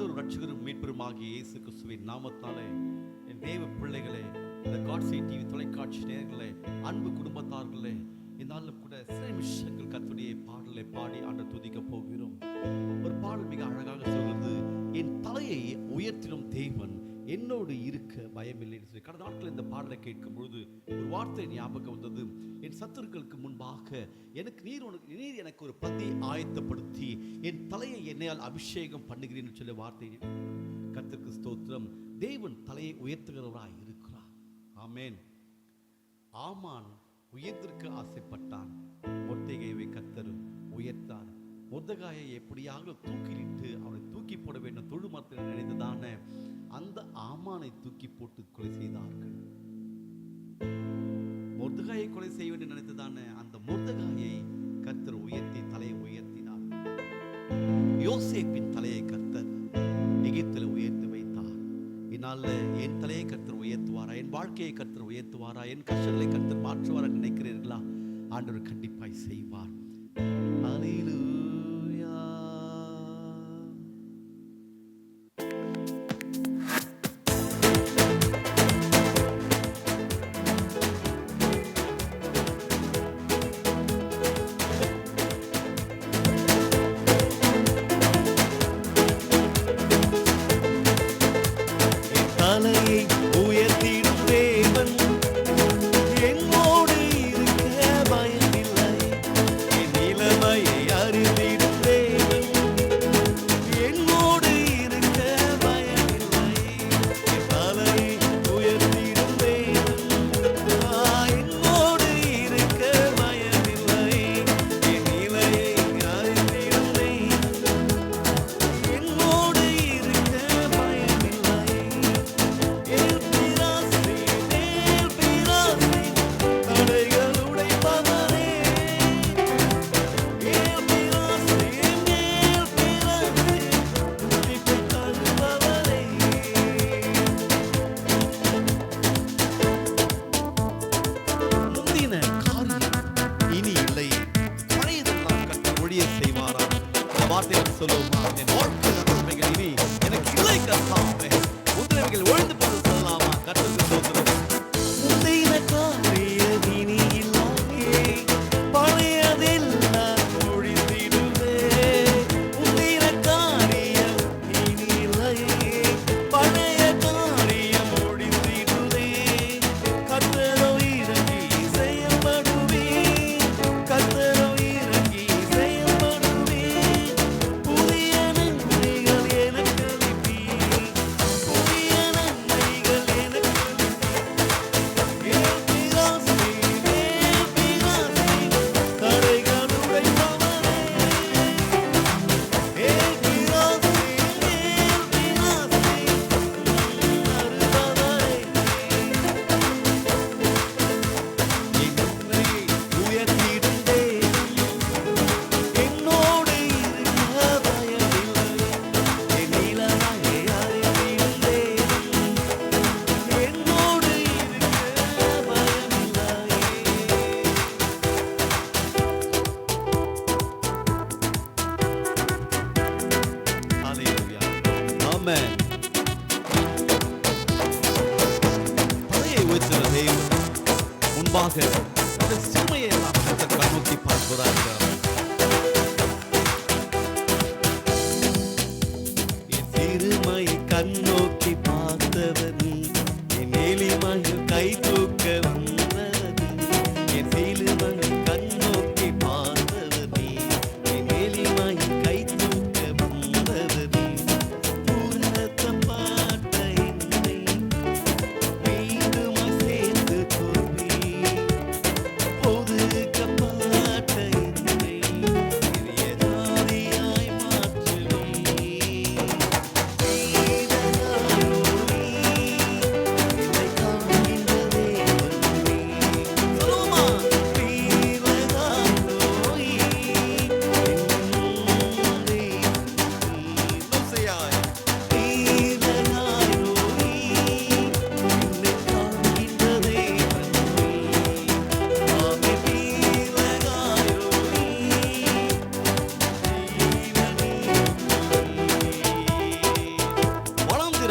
ஆண்டவர் ரட்சகரும் மீட்பெருமாகிய இயேசு கிறிஸ்துவின் நாமத்தாலே என் தேவ பிள்ளைகளே இந்த காட்சி டிவி தொலைக்காட்சி நேர்களே அன்பு குடும்பத்தார்களே இந்த கூட சில நிமிஷங்கள் கத்துடைய பாடலை பாடி ஆண்டு துதிக்க போகிறோம். ஒரு பாடல் மிக அழகாக சொல்கிறது என் தலையை உயர்த்திடும் தேவன் என்னோடு இருக்க பயமில்லைன்னு சொல்லி கடந்த நாட்கள் இந்த பாடலை கேட்கும் பொழுது ஒரு வார்த்தை ஞாபகம் வந்தது. என் சத்துருக்களுக்கு முன்பாக எனக்கு நீர் உனக்கு நீர் எனக்கு ஒரு பந்தியை ஆயத்தப்படுத்தி என் தலையை என்னையால் அபிஷேகம் பண்ணுகிறேன்னு சொல்லி வார்த்தை கத்திற்கு ஸ்தோத்திரம். தேவன் தலையை உயர்த்துகிறவராய் இருக்கிறார். ஆமேன். ஆமான் உயர்ந்திருக்க ஆசைப்பட்டான். மொத்தைகைவை கத்தர் உயர்த்தார். முத்தகாயை எப்படியாக தூக்கிலிட்டு அவனை தூக்கி போட வேண்டும் தொழுமரத்தில் நினைந்ததான அந்த ஆமானை தூக்கி போட்டு கொலை செய்தார்கள். முர்தகாயை கொலை செய்ய வேண்டும் நினைத்ததான அந்த முர்தகாயை கர்த்தர் உயர்த்தி தலையை உயர்த்தினார். யோசேப்பின் தலையை கர்த்தர் எகிப்தில் உயர்த்தி வைத்தார். இந்நாள்ல என் தலையை கர்த்தர் உயர்த்துவாரா? என் வாழ்க்கையை கர்த்தர் உயர்த்துவாரா? என் கஷ்டங்களை கர்த்தர் மாற்றுவாரா நினைக்கிறீர்களா? ஆண்டவர் கண்டிப்பாய் செய்வார். அலையிலும் அந்த சிறுமையை எல்லாம் கர்த்தர் கண்ணோக்கி பார்க்கிறார்கள் என் கண்ணோக்கி பார்த்தவர்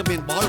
been ball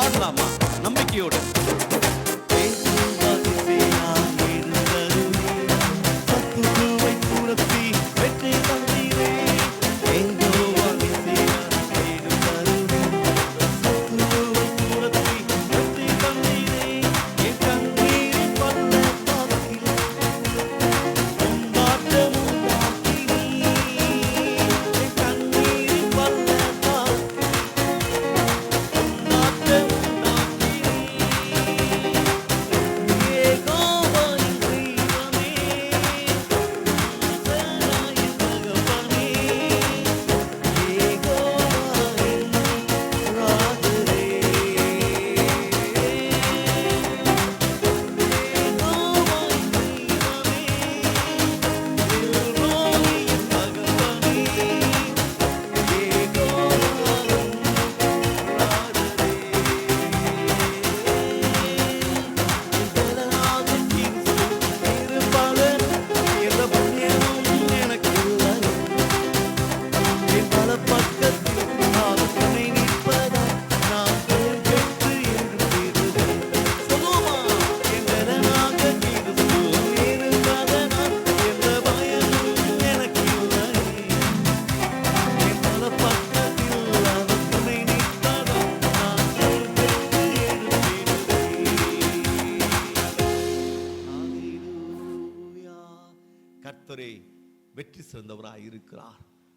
பாடலாமா? நம்பிக்கையோடு.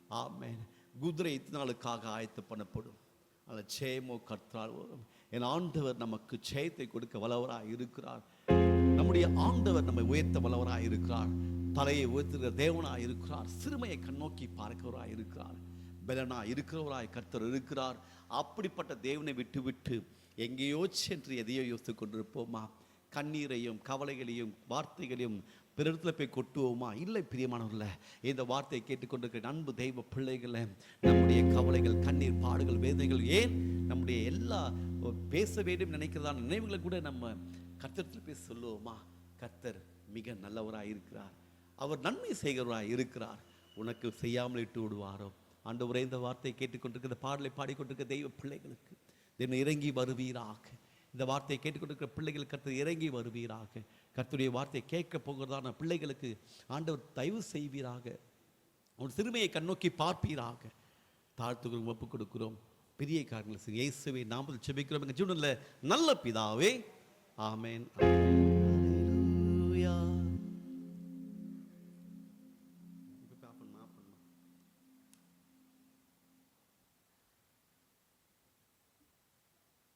ஆமேன். குதிரை இத்தனாளுக்காக ஆயத்த பண்ணப்படும் அந்த ஜெயமோ கர்த்தரால் என் ஆண்டவர் நமக்கு ஜெயத்தை கொடுக்க வல்லவராய் இருக்கிறார். நம்முடைய ஆண்டவர் நம்மை உயர்த்த வல்லவராய் இருக்கிறார். தலையை உயர்த்துகிற தேவனாக இருக்கிறார். சிறுமையை கண்ணோக்கி பார்க்கிறவராக இருக்கிறார். பலனாக இருக்கிறவராய் கர்த்தர் இருக்கிறார். அப்படிப்பட்ட தேவனை விட்டு விட்டு எங்கேயோ சென்று எதையோ யோசித்துக் கொண்டிருப்போமா? கண்ணீரையும் கவலைகளையும் வார்த்தைகளையும் பிற இடத்துல போய் கொட்டுவோமா? இல்லை பிரியமானவர்கள இந்த வார்த்தையை கேட்டுக்கொண்டிருக்கிற அன்பு தெய்வ பிள்ளைகளை நம்முடைய கவலைகள் கண்ணீர் பாடுகள் வேதனைகள் ஏன் நம்முடைய எல்லா பேச வேண்டும் நினைக்கிறதான நினைவுகளை கூட நம்ம கர்த்தத்தில் போய் சொல்லுவோமா? கர்த்தர் மிக நல்லவராக இருக்கிறார். அவர் நன்மை செய்கிறவராய் இருக்கிறார். உனக்கு செய்யாமல் இட்டு விடுவாரோ? ஆண்டவரே இந்த வார்த்தையை கேட்டுக்கொண்டிருக்கிற பாடலை பாடிக்கொண்டிருக்கிற தெய்வ பிள்ளைகளுக்கு தினம் இறங்கி வருவீராக. இந்த வார்த்தையை கேட்டுக்கொண்டிருக்கிற பிள்ளைகள் கர்த்தர் இறங்கி வருவீராக. கர்த்தருடைய வார்த்தையை கேட்க போகிறதான பிள்ளைகளுக்கு ஆண்டவர் தயவு செய்வீராக. உன் சிறுமையை கண்ணோக்கி பார்ப்பீராக. தாழ்த்துக்கிறோம் ஒப்புக் கொடுக்கிறோம் பெரிய காரியங்களை செய்ய இயேசுவை நாமத்தில் செபிக்கிறோம். எங்கள் ஜீவனில் நல்ல பிதாவே ஆமேன்.